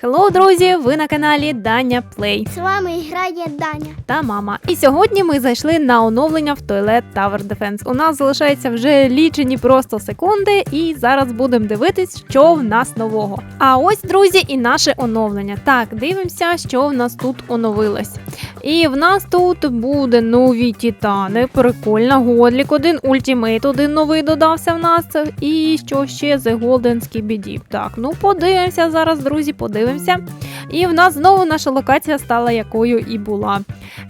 Хеллоу, друзі! Ви на каналі Даня Плей З вами грає Даня. та мама. І сьогодні ми зайшли на оновлення в Toilet Tower Defense. У нас залишається вже лічені просто секунди, і зараз будемо дивитись, що в нас нового. А ось, друзі, і наше оновлення. Так, дивимося, що в нас тут оновилось. І в нас тут буде нові титани. Прикольно, Годлік один, ультимейт один новий додався в нас. І що ще The Golden Skibidi. Так, ну подивимося зараз, друзі, подивимося. Подивимося. І в нас знову наша локація стала якою і була.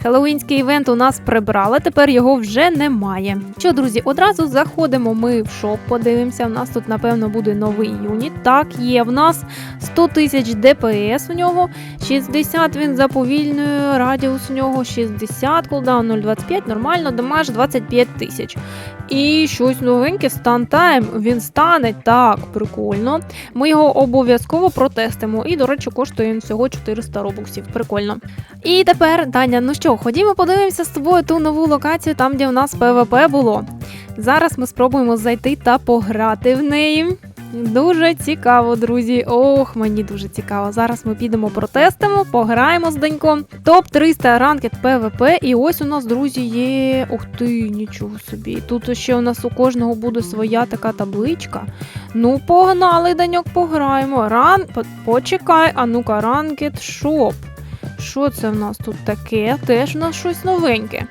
Хеллоуінський івент у нас прибрали, тепер його вже немає. Що, друзі, одразу заходимо ми в шоп, подивимося. У нас тут, напевно, буде новий юніт. Так, є в нас 100 тисяч ДПС у нього, 60 він за повільною, радіус у нього 60, кулдаун 0,25, нормально, дамаж 25 тисяч. І щось новеньке, стан тайм. Він стане так, прикольно. Ми його обов'язково протестимо. І, до речі, коштує він всього 400 робоксів. Прикольно. І тепер, Таня, ну що, ходімо подивимося з тобою ту нову локацію, там, де в нас ПВП було. Зараз ми спробуємо зайти та пограти в неї. Дуже цікаво, друзі. Ох, мені дуже цікаво. Зараз ми підемо протестимо, пограємо з Даньком. Топ 300 ранкет ПВП. І ось у нас, друзі, є. Ух ти, нічого собі. Тут ще у нас у кожного буде своя така табличка. Ну, погнали, Даньок, пограємо. Ран... Почекай, а ну-ка, ранкет шоп. Що це в нас тут таке? Теж у нас щось новеньке.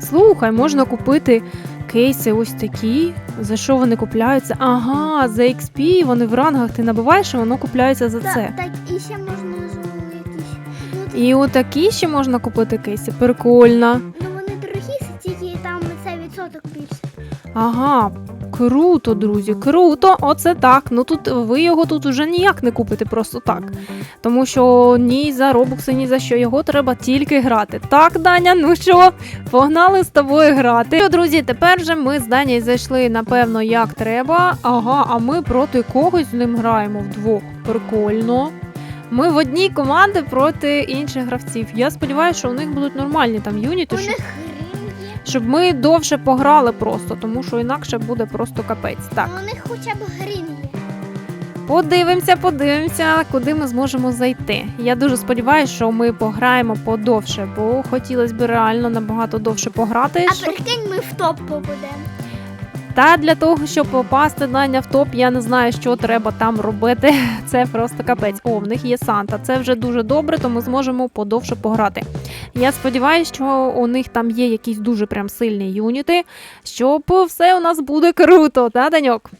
Слухай, можна купити кейси ось такі. За що вони купляються? Ага, за XP вони в рангах ти набиваєш, і воно купляється за це. Так, так, і ще можна якісь. І отакі ще можна купити кейси. Прикольно. ну вони дорогі, тільки там цей відсоток більше. Ага, круто, друзі, круто. Оце так. Ну тут ви його тут уже ніяк не купите просто так. Тому що ні за робокси, ні за що його треба тільки грати. Так, Даня, ну що, погнали з тобою грати. Що, друзі, тепер же ми з Данією зайшли, напевно, як треба. Ага, а ми проти когось з ним граємо вдвох. Прикольно. Ми в одній команді проти інших гравців. Я сподіваюся, що у них будуть нормальні там юніти. У них. Щоб ми довше пограли просто, тому що інакше буде просто капець. Так, Ну, у них хоча б грім є. подивимося, подивимося, куди ми зможемо зайти. Я дуже сподіваюся, що ми пограємо подовше, бо хотілося б реально набагато довше пограти. А щоб- прикинь, ми в топ попадемо. Та для того, щоб попасти Даня в топ, я не знаю, що треба там робити. Це просто капець. О, в них є Санта. Це вже дуже добре, то ми зможемо подовше пограти. Я сподіваюся, що у них там є якісь дуже прям сильні юніти, щоб все у нас буде круто, та, Даньок?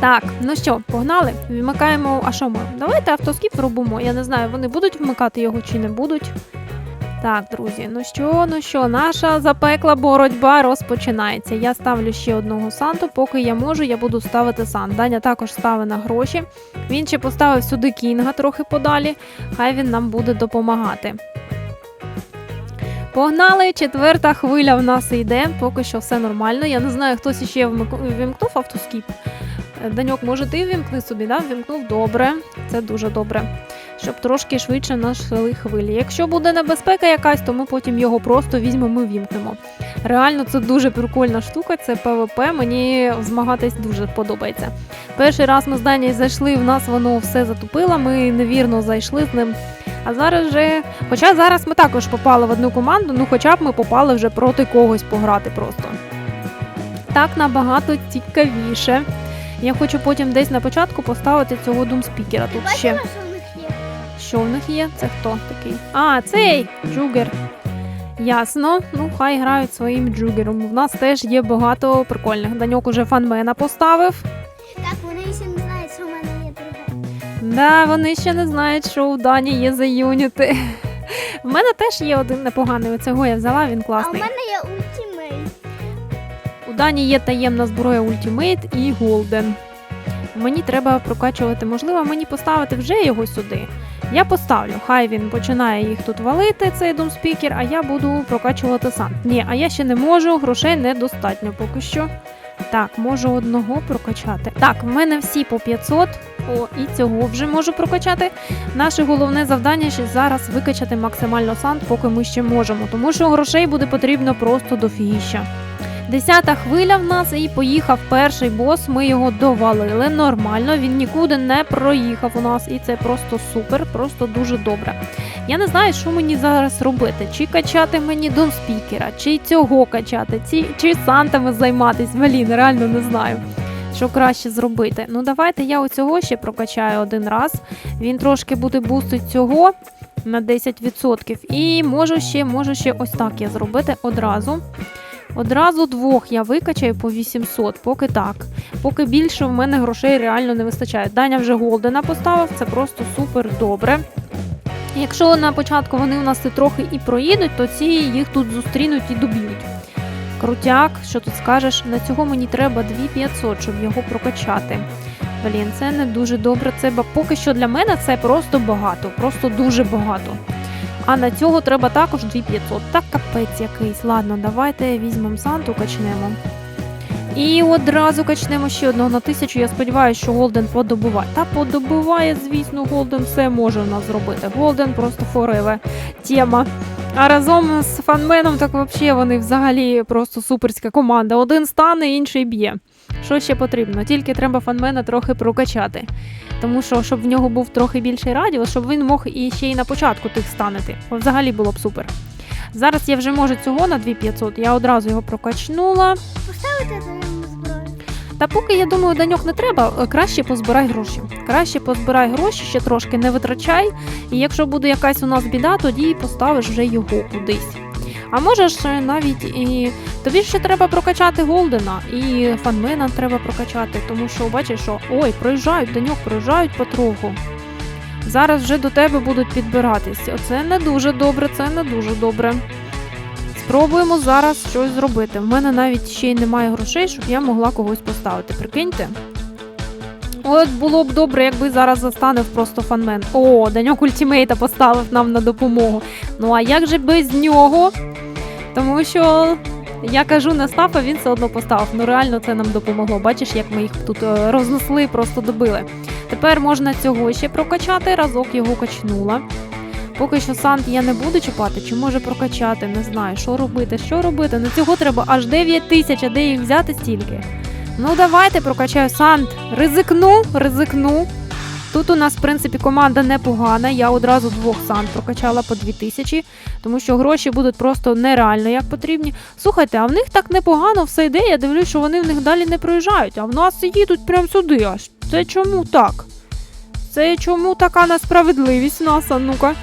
Так, ну що, погнали? Вмикаємо. А що ми? Давайте автоскіп робимо. Я не знаю, вони будуть вмикати його чи не будуть. Так, друзі, ну що, ну що, наша запекла боротьба розпочинається. Я ставлю ще одного санту, поки я можу, я буду ставити сант. Даня також ставить на гроші. Він ще поставив сюди кінга трохи подалі. Хай він нам буде допомагати. Погнали, четверта хвиля в нас йде, поки що все нормально. Я не знаю, хтось ще вімкнув автоскіп. Е, Даньок, може, ти вімкни собі, да? Вімкнув добре. Це дуже добре. Щоб трошки швидше нашли хвилі. Якщо буде небезпека якась, то ми потім його просто візьмемо і вімкнемо. Реально, це дуже прикольна штука, це ПВП. Мені змагатись дуже подобається. Перший раз ми з Данією зайшли, в нас воно все затупило, ми невірно зайшли з ним. А зараз же, хоча зараз ми також попали в одну команду, ну хоча б ми попали вже проти когось пограти просто. Так набагато цікавіше. Я хочу потім десь на початку поставити цього думспікера тут ще. Що в них є? Що в них є? Це хто такий? А, цей джугер. Ясно. Ну, хай грають своїм джугером. У нас теж є багато прикольних. Даньок уже фанмена поставив. Так, Да, вони ще не знають, що у Дані є за юніти. В мене теж є один непоганий. Оцього я взяла, він класний. А в мене є ультимейт. У Дані є таємна зброя Ultimate і Golden. Мені треба прокачувати, можливо, мені поставити вже його сюди. Я поставлю, хай він починає їх тут валити, цей думспікер, а я буду прокачувати сам. Ні, а я ще не можу, грошей недостатньо поки що. Так, можу одного прокачати. Так, в мене всі по 500. О, і цього вже можу прокачати. Наше головне завдання ще зараз викачати максимально сант, поки ми ще можемо, тому що грошей буде потрібно просто дофігіща. Десята хвиля в нас і поїхав перший бос. Ми його довалили нормально. Він нікуди не проїхав у нас, і це просто супер, просто дуже добре. Я не знаю, що мені зараз робити. Чи качати мені донспікера, чи цього качати, чи, чи сантами займатись. Блін, реально не знаю. Що краще зробити? Ну давайте я оцього ще прокачаю один раз. Він трошки буде бустить цього на 10%. І можу ще, можу ще ось так я зробити одразу. Одразу двох я викачаю по 800, поки так. Поки більше в мене грошей реально не вистачає. Даня вже Голдена поставив, це просто супер добре. Якщо на початку вони у нас трохи і проїдуть, то ці їх тут зустрінуть і доб'ють. Крутяк, що тут скажеш, на цього мені треба 2500, щоб його прокачати. Блін, це не дуже добре. Це поки що для мене це просто багато, просто дуже багато. А на цього треба також 2500. Так капець якийсь. Ладно, давайте візьмемо Санту, качнемо. І одразу качнемо ще одного на тисячу. Я сподіваюся, що Голден подобуває. Та подобуває, звісно, Голден все може в нас зробити. Голден просто фореве тема. А разом з фанменом, так взагалі вони взагалі просто суперська команда. Один стане, інший б'є. Що ще потрібно? Тільки треба фанмена трохи прокачати. Тому що, щоб в нього був трохи більший радіус, щоб він мог і ще й на початку тих станити. Взагалі було б супер. Зараз я вже можу цього на 2500, я одразу його прокачнула. Поставити. Та поки я думаю, даньок не треба, е, краще позбирай гроші. Краще позбирай гроші, ще трошки не витрачай. І якщо буде якась у нас біда, тоді поставиш вже його кудись. А можеш е, навіть і тобі ще треба прокачати Голдена, і фанмена треба прокачати, тому що бачиш, що ой, проїжджають, даньок проїжджають потроху. Зараз вже до тебе будуть підбиратись. Оце не дуже добре, це не дуже добре. Спробуємо зараз щось зробити. В мене навіть ще й немає грошей, щоб я могла когось поставити. Прикиньте. От було б добре, якби зараз застанив просто фанмен. О, Даньок ультімейта поставив нам на допомогу. Ну а як же без нього? Тому що я кажу, не став, а він все одно поставив. Ну реально це нам допомогло. Бачиш, як ми їх тут е, рознесли, просто добили. Тепер можна цього ще прокачати, разок його качнула. Поки що сант я не буду чіпати, чи може прокачати, не знаю, що робити, що робити. На цього треба аж 9 тисяч, а де їх взяти стільки. Ну давайте прокачаю сант. Ризикну, ризикну. Тут у нас, в принципі, команда непогана. Я одразу двох сант прокачала по 2 тисячі, тому що гроші будуть просто нереально як потрібні. Слухайте, а в них так непогано все йде. Я дивлюсь, що вони в них далі не проїжджають, а в нас їдуть прямо сюди. Аж це чому так? Це чому така несправедливість в нас, а ну-ка?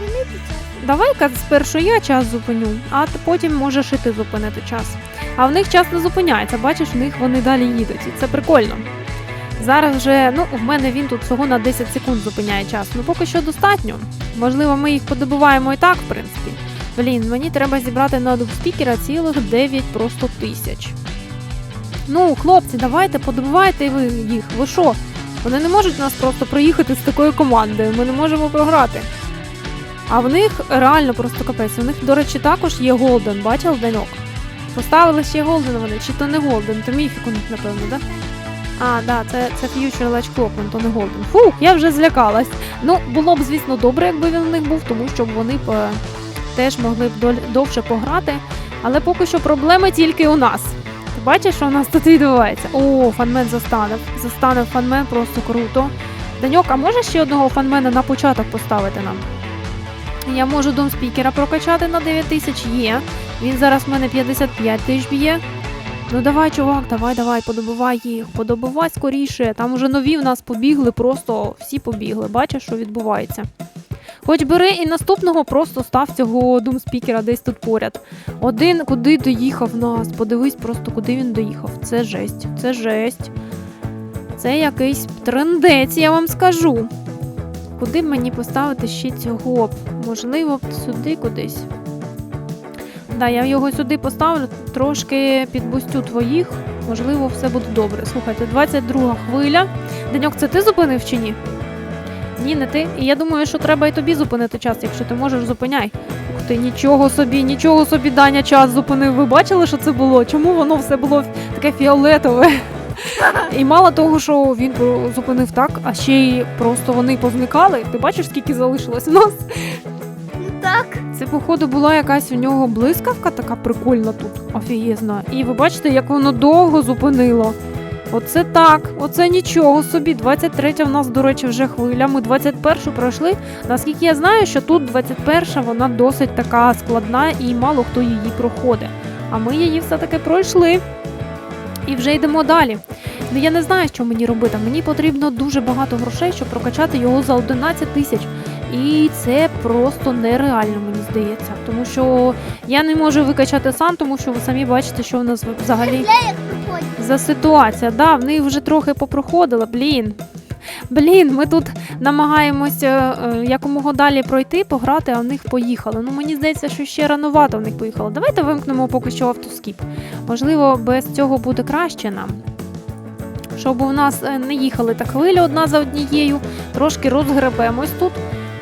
Зупинити час. Давай-ка спершу я час зупиню, а потім можеш і ти зупинити час. А в них час не зупиняється, бачиш, в них вони далі їдуть. І це прикольно. Зараз вже, ну, в мене він тут всього на 10 секунд зупиняє час. Ну поки що достатньо. Можливо, ми їх подобуваємо і так, в принципі. Блін, мені треба зібрати на спікера цілих 9 просто тисяч. Ну, хлопці, давайте, подобивайте ви їх. Ви що? Вони не можуть нас просто проїхати з такою командою. Ми не можемо програти. А в них реально просто капець. У них, до речі, також є Голден. Бачив Даньок? Поставили ще Голден вони, чи то не Голден, то міфік у них, напевно, да? А, да, це, це Latch Clock, то не Голден. Фух, я вже злякалась. Ну, було б, звісно, добре, якби він у них був, тому що вони б е, теж могли б довше пограти. Але поки що проблеми тільки у нас. Ти бачиш, що у нас тут відбувається? О, фанмен застанев. Застанев фанмен, просто круто. Даньок, а може ще одного фанмена на початок поставити нам? Я можу дом спікера прокачати на 9 тисяч. Є. Він зараз в мене 55 тисяч б'є. Ну давай, чувак, давай, давай, подобивай їх, подобивай скоріше. Там уже нові в нас побігли, просто всі побігли. Бачиш, що відбувається. Хоч бери і наступного просто став цього думспікера десь тут поряд. Один куди доїхав нас. Подивись просто, куди він доїхав. Це жесть, це жесть. Це якийсь трендець, я вам скажу. Куди мені поставити ще цього? Можливо, сюди кудись. Да, я його сюди поставлю, трошки підбустю твоїх. Можливо, все буде добре. Слухайте, 22 хвиля. Деньок, це ти зупинив чи ні? Ні, не ти. І я думаю, що треба і тобі зупинити час, якщо ти можеш, зупиняй. Ух ти, нічого собі, нічого собі Даня час зупинив. Ви бачили, що це було? Чому воно все було таке фіолетове? І мало того, що він зупинив так, а ще й просто вони позникали. Ти бачиш, скільки залишилось у нас? Так. Це, походу, була якась у нього блискавка така прикольна тут, офігезна. І ви бачите, як воно довго зупинило. Оце так, оце нічого собі. 23 в нас, до речі, вже хвиля. Ми 21 пройшли. Наскільки я знаю, що тут 21-ша вона досить така складна і мало хто її проходить. А ми її все-таки пройшли. І вже йдемо далі. Ну я не знаю, що мені робити. Мені потрібно дуже багато грошей, щоб прокачати його за 11 тисяч. І це просто нереально, мені здається. Тому що я не можу викачати сам, тому що ви самі бачите, що в нас взагалі за ситуація. Да, в них вже трохи попроходила, Блін. Блін, ми тут намагаємося е, якомога далі пройти, пограти, а в них поїхали. Ну мені здається, що ще ранувато в них поїхало. Давайте вимкнемо поки що автоскіп. Можливо, без цього буде краще нам. Щоб у нас е, не їхали так хвилі одна за однією, трошки розгребемось тут.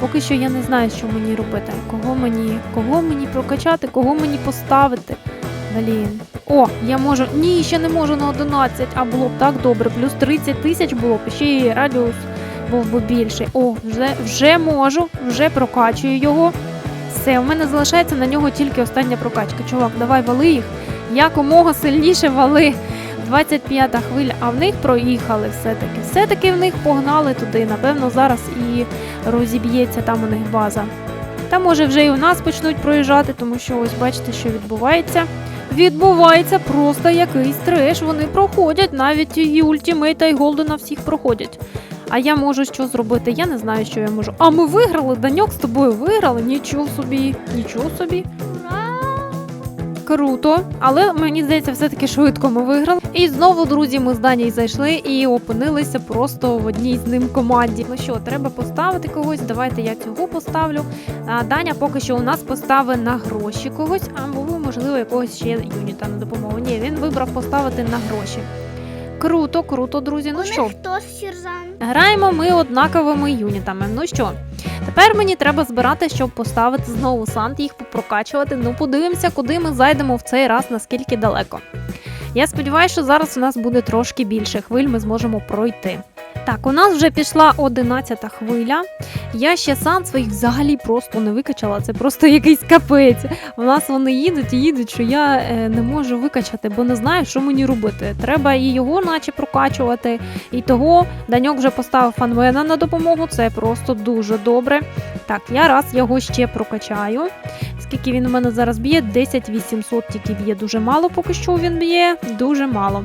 Поки що я не знаю, що мені робити. Кого мені, кого мені прокачати, кого мені поставити. Блін. О, я можу. Ні, ще не можу на 11, а було б так добре. Плюс 30 тисяч було б, ще й радіус був би більший. О, вже, вже можу, вже прокачую його. Все, у мене залишається на нього тільки остання прокачка. Чувак, давай вали їх. Якомога сильніше вали. 25-та хвиля, а в них проїхали все-таки. Все-таки в них погнали туди. Напевно, зараз і розіб'ється там у них база. Та може вже і у нас почнуть проїжджати, тому що ось бачите, що відбувається. Відбувається просто якийсь треш. Вони проходять, навіть і ультімейта, і голдена всіх проходять. А я можу що зробити? Я не знаю, що я можу. А ми виграли, Даньок з тобою виграли. Нічого собі, нічого собі. Круто, але мені здається, все-таки швидко ми виграли. І знову, друзі, ми з Данією зайшли і опинилися просто в одній з ним команді. Ну що, треба поставити когось. Давайте я цього поставлю. А Даня поки що у нас поставить на гроші когось, або можливо якогось ще юніта на допомогу. Ні, він вибрав поставити на гроші. Круто, круто, друзі. Ну що, хто сержант? Граємо ми однаковими юнітами. Ну що, тепер мені треба збирати, щоб поставити знову сант, їх попрокачувати. Ну, подивимося, куди ми зайдемо в цей раз, наскільки далеко. Я сподіваюся, що зараз у нас буде трошки більше хвиль, ми зможемо пройти. Так, у нас вже пішла 11 хвиля. Я ще сан своїх взагалі просто не викачала. Це просто якийсь капець. У нас вони їдуть і їдуть, що я е, не можу викачати, бо не знаю, що мені робити. Треба і його, наче прокачувати, і того Даньок вже поставив фанмена на допомогу. Це просто дуже добре. Так, я раз його ще прокачаю. Скільки він у мене зараз б'є? 10 800 тільки б'є. Дуже мало поки що він б'є. Дуже мало.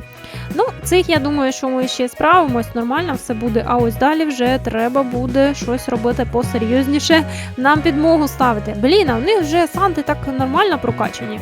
Ну, цих я думаю, що ми ще справимось, нормально все буде. А ось далі вже треба буде щось робити посерйозніше. Нам підмогу ставити. Блін, а в них вже санти так нормально прокачані.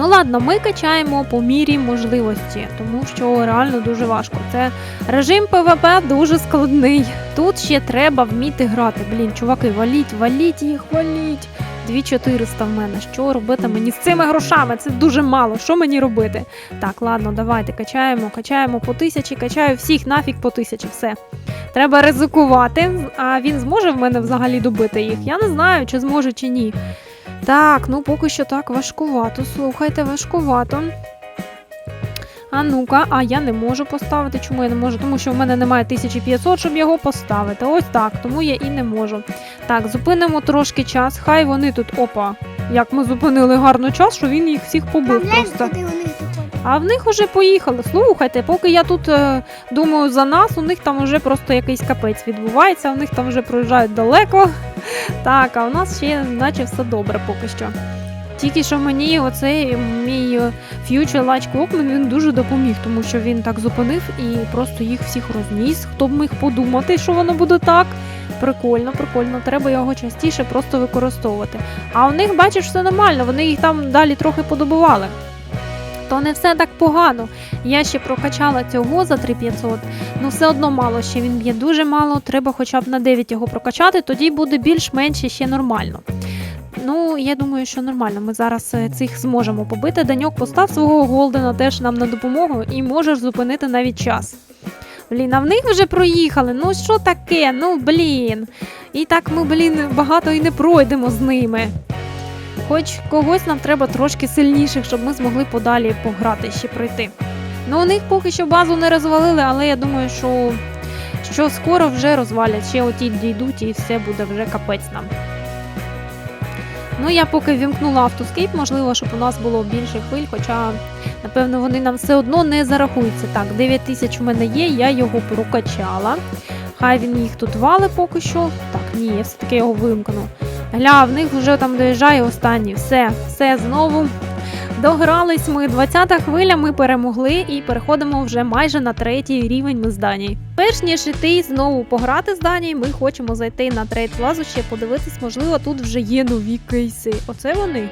Ну ладно, ми качаємо по мірі можливості, тому що реально дуже важко. Це режим ПВП дуже складний. Тут ще треба вміти грати. Блін, чуваки, валіть, валіть їх, валіть. 2400 в мене. Що робити мені з цими грошами? Це дуже мало. Що мені робити? Так, ладно, давайте качаємо, качаємо по тисячі, качаю всіх нафіг по тисячі. Все. Треба ризикувати. А він зможе в мене взагалі добити їх? Я не знаю, чи зможе, чи ні. Так, ну поки що так важкувато. Слухайте, важкувато. А ну-ка, а я не можу поставити. Чому я не можу? Тому що в мене немає 1500, щоб його поставити. Ось так, тому я і не можу. Так, зупинимо трошки час. Хай вони тут. Опа. Як ми зупинили гарно час, що він їх всіх побив просто. куди вони заходять. А в них уже поїхали. Слухайте, поки я тут е, думаю за нас, у них там вже просто якийсь капець відбувається, у них там вже проїжджають далеко. Так, а у нас ще наче все добре поки що. Тільки що мені оцей мій е, Future Large він дуже допоміг, тому що він так зупинив і просто їх всіх розніс. Хто б міг подумати, що воно буде так? Прикольно, прикольно. Треба його частіше просто використовувати. А у них, бачиш, все нормально, вони їх там далі трохи подобували. То не все так погано. Я ще прокачала цього за 3500, ну все одно мало ще він б'є дуже мало. Треба хоча б на 9 його прокачати, тоді буде більш-менш ще нормально. Ну, я думаю, що нормально. Ми зараз е, цих зможемо побити. Даньок постав свого голдена теж нам на допомогу і можеш зупинити навіть час. Блін, а в них вже проїхали. Ну що таке? Ну блін. І так ми, блін, багато і не пройдемо з ними. Хоч когось нам треба трошки сильніших, щоб ми змогли подалі пограти ще пройти. Ну, у них поки що базу не розвалили, але я думаю, що, що скоро вже розвалять. Ще оті дійдуть і все буде вже капець нам. Ну я поки вімкнула автоскейп, можливо, щоб у нас було більше хвиль, хоча, напевно, вони нам все одно не зарахуються. Так, 9 тисяч у мене є, я його прокачала. Хай він їх тут валить поки що. Так, ні, я все-таки його вимкну. Гля, в них вже там доїжджає останній. Все, все знову. Догрались ми 20-та хвиля, ми перемогли і переходимо вже майже на третій рівень ми з Данії. Перш ніж іти знову пограти з Данією, ми хочемо зайти на третю лазу, ще подивитись, можливо, тут вже є нові кейси. Оце вони.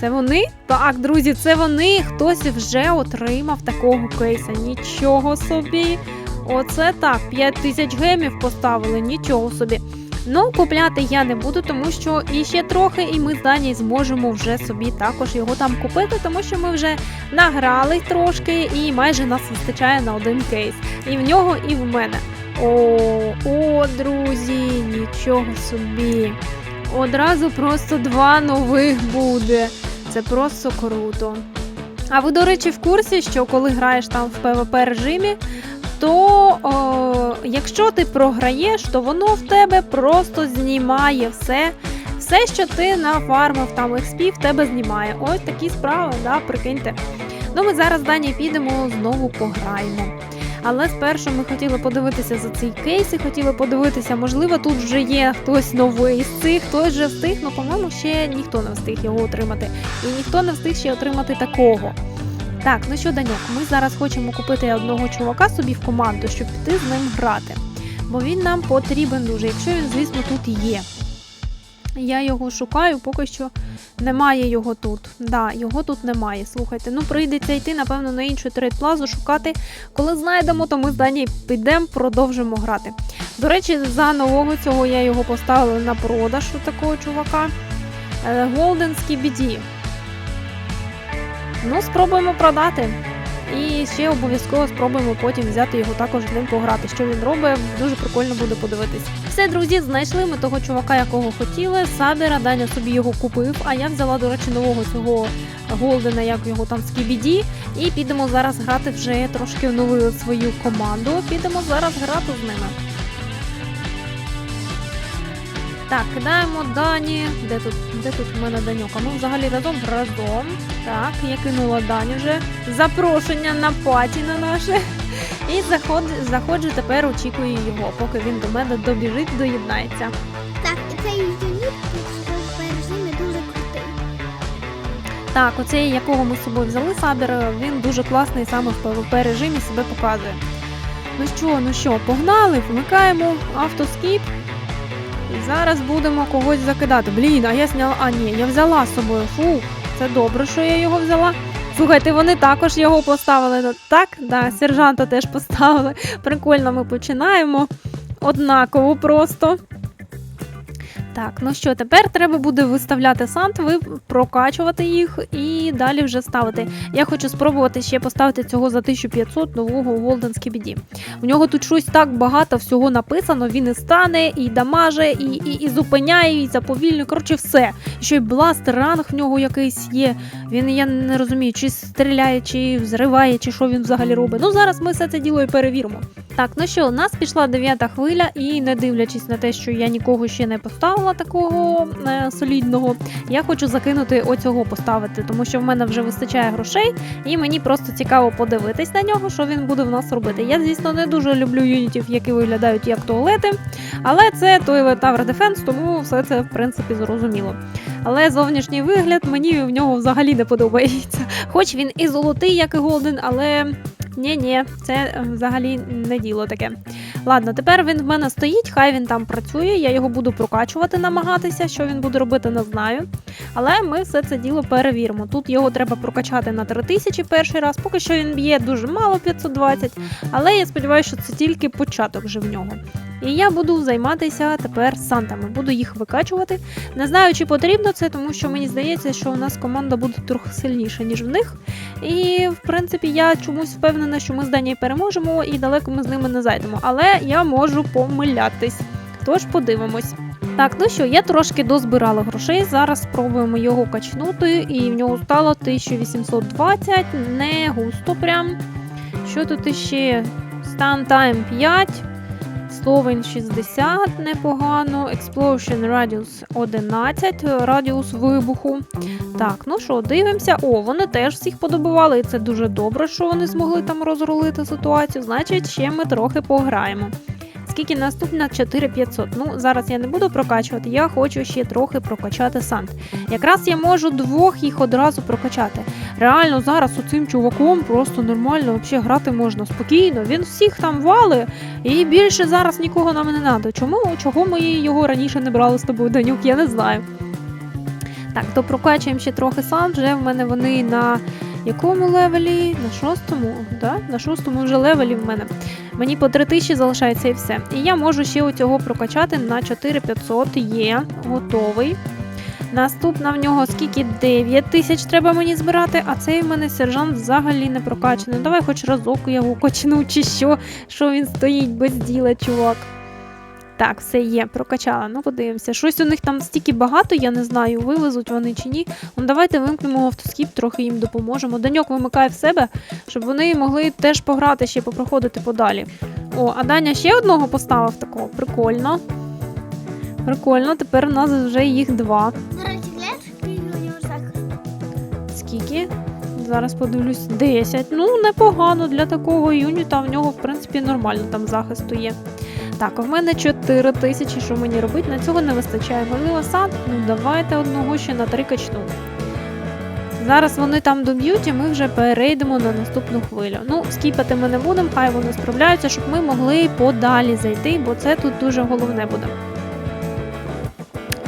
Це вони? Так, друзі, це вони. Хтось вже отримав такого кейса. Нічого собі. Оце так, 5 тисяч гемів поставили, нічого собі. Ну, купляти я не буду, тому що іще трохи, і ми з Данії зможемо вже собі також його там купити, тому що ми вже награли трошки і майже нас вистачає на один кейс. І в нього, і в мене. О, о, друзі, нічого собі. Одразу просто два нових буде. Це просто круто. А ви, до речі, в курсі, що коли граєш там в PvP режимі, то о, якщо ти програєш, то воно в тебе просто знімає все. Все, що ти нафармив там в тебе знімає. Ось такі справи, да, прикиньте. Ну, ми зараз Дані підемо знову пограємо. Але спершу ми хотіли подивитися за цей кейс і хотіли подивитися, можливо, тут вже є хтось новий з цих, хтось вже встиг, ну, по-моєму, ще ніхто не встиг його отримати. І ніхто не встиг ще отримати такого. Так, ну що, Даньок, ми зараз хочемо купити одного чувака собі в команду, щоб піти з ним грати. Бо він нам потрібен дуже, якщо він, звісно, тут є. Я його шукаю, поки що немає його тут. Да, його тут немає. Слухайте, ну прийдеться йти, напевно, на іншу трейд-плазу шукати. Коли знайдемо, то ми з Дані підемо, продовжимо грати. До речі, за нового цього я його поставила на продаж у такого чувака. Е, Golden Skibidi. Ну, спробуємо продати. І ще обов'язково спробуємо потім взяти його також з ним пограти. Що він робить, дуже прикольно буде подивитись. Все, друзі, знайшли ми того чувака, якого хотіли. Сабера, Даня собі його купив. А я взяла, до речі, нового цього Голдена, як його там Скібіді. І підемо зараз грати вже трошки оновили свою команду. Підемо зараз грати з ними. Так, кидаємо Дані. Де тут, де тут в мене Даньок? Ми взагалі разом разом. Так, я кинула Дані вже. Запрошення на паті на наше. І заход, заходжу тепер очікую його, поки він до мене добіжить, доєднається. Так, і цей юніт режимі дуже крутий. Так, оцей, якого ми з собою взяли, Сабер, він дуже класний саме в PvP режимі себе показує. Ну що, ну що, погнали, вмикаємо автоскіп. І зараз будемо когось закидати. Блін, а я зняла. А ні, я взяла з собою. Фу, це добре, що я його взяла. Слухайте, вони також його поставили. Так, да, сержанта теж поставили. Прикольно, ми починаємо. Однаково просто. Так, ну що, тепер треба буде виставляти сант, ви прокачувати їх і далі вже ставити. Я хочу спробувати ще поставити цього за 1500 нового Golden Skibidi. У нього тут щось так багато всього написано. Він і стане, і дамаже, і, і, і зупиняє, і заповільнює. Коротше, все. Ще й бласт, ранг в нього якийсь є. Він я не розумію, чи стріляє, чи взриває, чи що він взагалі робить. Ну зараз ми все це діло і перевіримо. Так, ну що, у нас пішла дев'ята хвиля, і не дивлячись на те, що я нікого ще не поставила такого е, солідного, я хочу закинути оцього поставити, тому що в мене вже вистачає грошей, і мені просто цікаво подивитись на нього, що він буде в нас робити. Я, звісно, не дуже люблю юнітів, які виглядають як туалети, але це Toilet Tower Defense, тому все це в принципі зрозуміло. Але зовнішній вигляд мені в нього взагалі не подобається. Хоч він і золотий, як і Голден, але ні-ні, це е, взагалі не діло таке. Ладно, тепер він в мене стоїть, хай він там працює, я його буду прокачувати, намагатися, що він буде робити, не знаю. Але ми все це діло перевіримо. Тут його треба прокачати на 3000 перший раз, поки що він б'є дуже мало 520, але я сподіваюся, що це тільки початок вже в нього. І я буду займатися тепер сантами, буду їх викачувати. Не знаю, чи потрібно це, тому що мені здається, що у нас команда буде трохи сильніша, ніж в них. І в принципі я чомусь впевнена, що ми з Данією переможемо і далеко ми з ними не зайдемо. Але я можу помилятись. Тож подивимось. Так, ну що, я трошки дозбирала грошей. Зараз спробуємо його качнути, і в нього стало 1820, не густо прям. Що тут іще? Стан тайм 5. Словень 60 непогано. Explosion Radius 11, радіус вибуху. Так, ну що, дивимося. О, вони теж всіх подобували, і це дуже добре, що вони змогли там розрулити ситуацію. Значить, ще ми трохи пограємо. Скільки наступна 4500. Ну, зараз я не буду прокачувати, я хочу ще трохи прокачати сант. Якраз я можу двох їх одразу прокачати. Реально зараз у цим чуваком просто нормально взагалі грати можна спокійно. Він всіх там вали, і більше зараз нікого нам не треба. Чому? Чого ми його раніше не брали з тобою, Данюк, я не знаю. Так, то прокачуємо ще трохи сам. Вже в мене вони на якому левелі? На шостому? Да? На шостому вже левелі в мене. Мені по 3000 залишається і все. І я можу ще у цього прокачати на 4500 є готовий. Наступна в нього скільки 9 тисяч треба мені збирати, а цей в мене сержант взагалі не прокачаний. Давай хоч разок я його качну, чи що, що він стоїть без діла, чувак. Так, все є, прокачала. Ну, подивимося. Щось у них там стільки багато, я не знаю, вивезуть вони чи ні. Ну, давайте вимкнемо автоскіп, трохи їм допоможемо. Даньок вимикає в себе, щоб вони могли теж пограти ще попроходити подалі. О, а Даня ще одного поставив такого. Прикольно. Прикольно, тепер у нас вже їх два. Скільки? Зараз подивлюсь. 10. Ну, непогано для такого юніта. В нього, в принципі, нормально там захисту є. Так, в мене 4 тисячі, що мені робити? На цього не вистачає. Можливо, сад? Ну, давайте одного ще на три качну. Зараз вони там доб'ють, і ми вже перейдемо на наступну хвилю. Ну, скіпати ми не будемо, хай вони справляються, щоб ми могли подалі зайти, бо це тут дуже головне буде.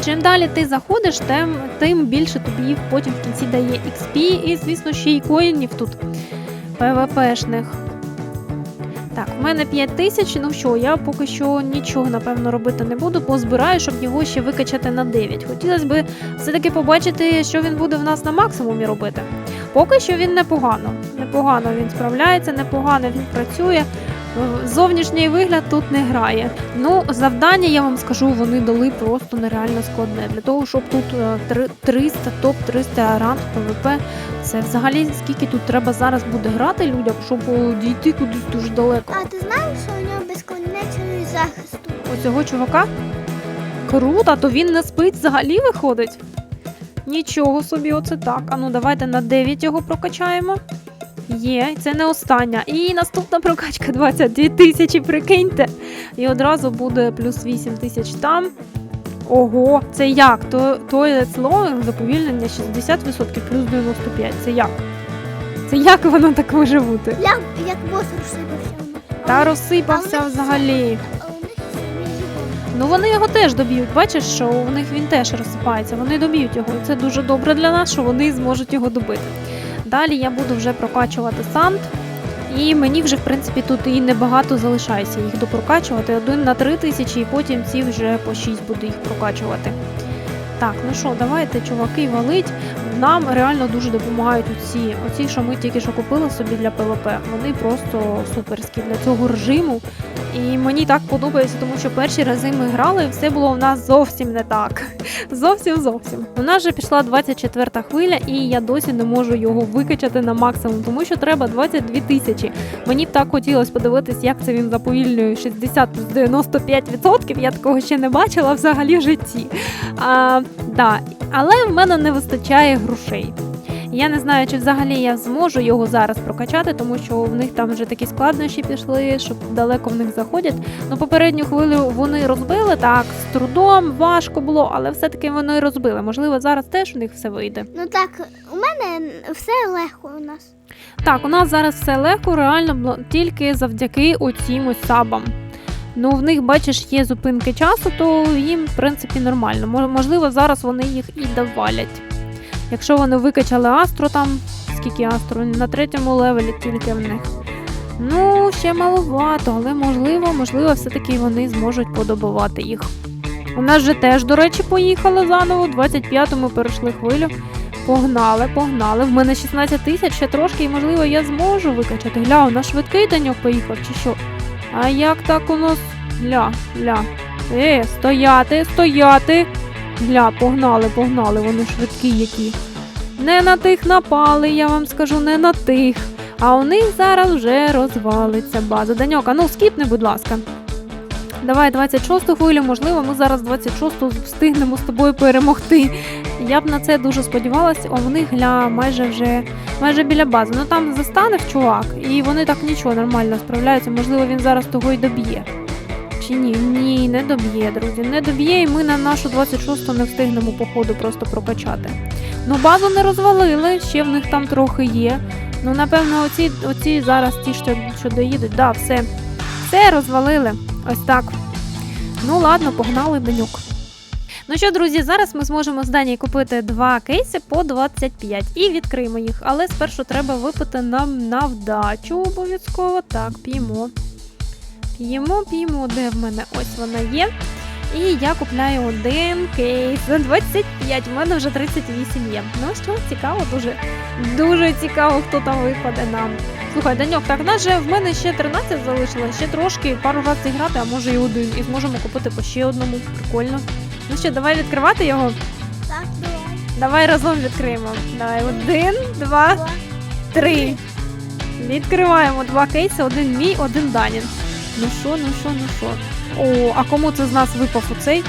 Чим далі ти заходиш, тим, тим більше тобі потім в кінці дає XP і, звісно, ще й коїнів тут ПВПшних. Так, в мене 5 тисяч, ну що, я поки що нічого, напевно, робити не буду, бо збираю, щоб його ще викачати на 9. Хотілося б все-таки побачити, що він буде в нас на максимумі робити. Поки що він непогано. Непогано він справляється, непогано він працює. Зовнішній вигляд тут не грає. Ну, завдання, я вам скажу, вони дали просто нереально складне. Для того, щоб тут е, 300, топ 300 ранг ПВП, це взагалі скільки тут треба зараз буде грати людям, щоб е, дійти кудись дуже далеко. А ти знаєш, що у нього безконечний захист тут? Оцього чувака? Круто, то він не спить взагалі виходить. Нічого собі, оце так. А ну давайте на 9 його прокачаємо. Є, це не остання. І наступна прокачка 22 тисячі, прикиньте. І одразу буде плюс 8 тисяч там. Ого, це як? То Toilet Slowing заповільнення 60% плюс 95. Це як? Це як воно так може бути? Як, як бос розсипався. Та розсипався А взагалі. А. Ну вони його теж доб'ють. Бачиш, що у них він теж розсипається. Вони доб'ють його. І це дуже добре для нас, що вони зможуть його добити. Далі я буду вже прокачувати санд. І мені вже, в принципі, тут і небагато залишається їх допрокачувати. Один на три тисячі, і потім ці вже по 6 буду їх прокачувати. Так, ну що, давайте, чуваки, валить. Нам реально дуже допомагають оці, оці, що ми тільки що купили собі для ПВП. Вони просто суперські для цього режиму. І мені так подобається, тому що перші рази ми грали, і все було в нас зовсім не так. Зовсім зовсім. У нас вже пішла 24 хвиля, і я досі не можу його викачати на максимум, тому що треба 22 тисячі. Мені б так хотілося подивитись, як це він заповільнює 60 95%. Я такого ще не бачила взагалі в житті. А, да. Але в мене не вистачає грошей. Я не знаю, чи взагалі я зможу його зараз прокачати, тому що в них там вже такі складнощі пішли, щоб далеко в них заходять. Ну, попередню хвилю вони розбили так, з трудом, важко було, але все-таки вони розбили. Можливо, зараз теж у них все вийде. Ну так, у мене все легко у нас. Так, у нас зараз все легко, реально тільки завдяки оцім ось сабам. Ну, в них, бачиш, є зупинки часу, то їм, в принципі, нормально. Можливо, зараз вони їх і довалять. Якщо вони викачали Астро там, скільки Астро, на третьому левелі тільки в них. Ну, ще маловато, але можливо, можливо, все-таки вони зможуть подобувати їх. У нас же теж, до речі, поїхали заново. 25-му ми перейшли хвилю. Погнали, погнали. В мене 16 тисяч, ще трошки, і можливо я зможу викачати. Гля, у нас швидкий таньок поїхав, чи що? А як так у нас? Гля, гля. Е, стояти, стояти. Гля, погнали, погнали, вони швидкі які. Не на тих напали, я вам скажу, не на тих. А у них зараз вже розвалиться база. Даньок, а ну скіпни, будь ласка. Давай 26-ту хвилю, можливо, ми зараз 26 встигнемо з тобою перемогти. Я б на це дуже сподівалася, а вони гля майже вже майже біля бази. Ну там застанеш чувак, і вони так нічого нормально справляються. Можливо, він зараз того й доб'є. Чи ні? Ні, не доб'є, друзі. Не доб'є, і ми на нашу 26-ту не встигнемо по ходу просто прокачати. Ну, базу не розвалили, ще в них там трохи є. Ну, напевно, оці, оці зараз ті, що, що доїдуть, да, все. Все розвалили. Ось так. Ну ладно, погнали Данюк. Ну що, друзі, зараз ми зможемо з Данії купити два кейси по 25 і відкриємо їх. Але спершу треба випити нам на вдачу обов'язково. Так, п'ємо. П'ємо, п'ємо, де в мене ось вона є. І я купляю один кейс за 25. У мене вже 38 є. Ну що, цікаво, дуже дуже цікаво, хто там випаде нам. Слухай, Даньок, так нас же в мене ще 13 залишилось, ще трошки, пару разів зіграти, а може і один. І зможемо купити по ще одному. Прикольно. Ну що, давай відкривати його. Так, давай. Давай разом відкриємо. Давай, один, два, Два. три. Відкриваємо два кейси, один мій, один Данін. Ну що, ну що, ну що. О, а кому це з нас випав оцей?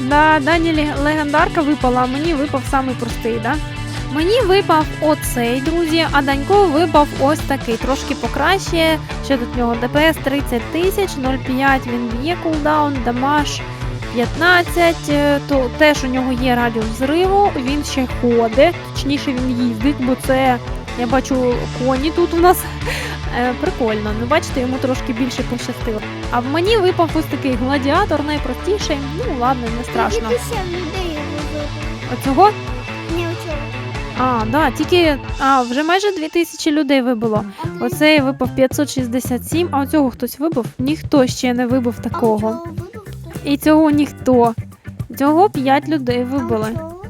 Да, Дані легендарка випала, а мені випав самий простий, да? Мені випав оцей, друзі, а Данько випав ось такий, трошки покраще. Що тут нього? ДПС 30 тисяч, 0,5 він б'є кулдаун, дамаж 15, е, то теж у нього є радіус зриву, він ще ходить, точніше він їздить, бо це я бачу коні тут у нас. Е, Прикольно, ну бачите, йому трошки більше пощастило. А в мені випав ось такий гладіатор, найпростіший. Ну ладно, не страшно. Оцього? Не оцього. А, да, тільки а, вже майже 2000 людей вибило. Оцей випав 567, а оцього хтось вибив? Ніхто ще не вибив такого. І цього ніхто. Цього 5 людей вибили. оцього?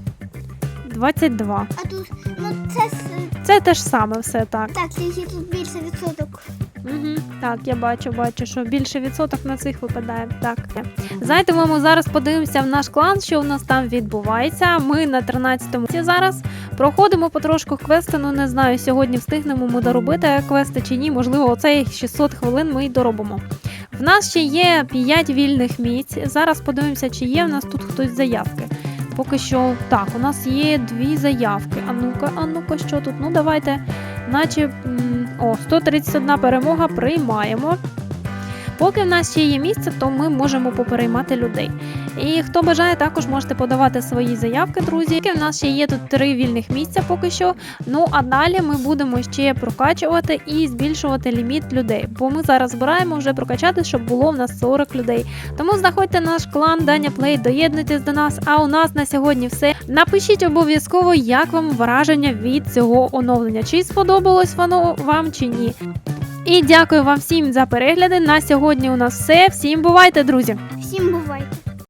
22. А тут, ну це Це те ж саме все так. так, тільки тут більше відсоток. Угу. Так, я бачу, бачу, що більше відсоток на цих випадає. Так. Знаєте, ми зараз подивимося в наш клан, що у нас там відбувається. Ми на 13-му зараз проходимо потрошку квести. Ну не знаю, сьогодні встигнемо ми доробити квести чи ні. Можливо, оцей 600 хвилин ми й доробимо. В нас ще є 5 вільних місць. Зараз подивимося, чи є в нас тут хтось заявки. Поки що так, у нас є дві заявки. А ну-ка, а ну-ка, що тут? Ну давайте, наче о, 131 перемога приймаємо. Поки в нас ще є місце, то ми можемо попереймати людей. І хто бажає, також можете подавати свої заявки, друзі. Поки в нас ще є тут три вільних місця поки що. Ну а далі ми будемо ще прокачувати і збільшувати ліміт людей. Бо ми зараз збираємо вже прокачати, щоб було в нас 40 людей. Тому знаходьте наш клан Даня Плей, доєднуйтесь до нас. А у нас на сьогодні все. Напишіть обов'язково, як вам враження від цього оновлення. Чи сподобалось воно вам чи ні. І дякую вам всім за перегляди. На сьогодні у нас все. Всім бувайте, друзі! Всім бувайте.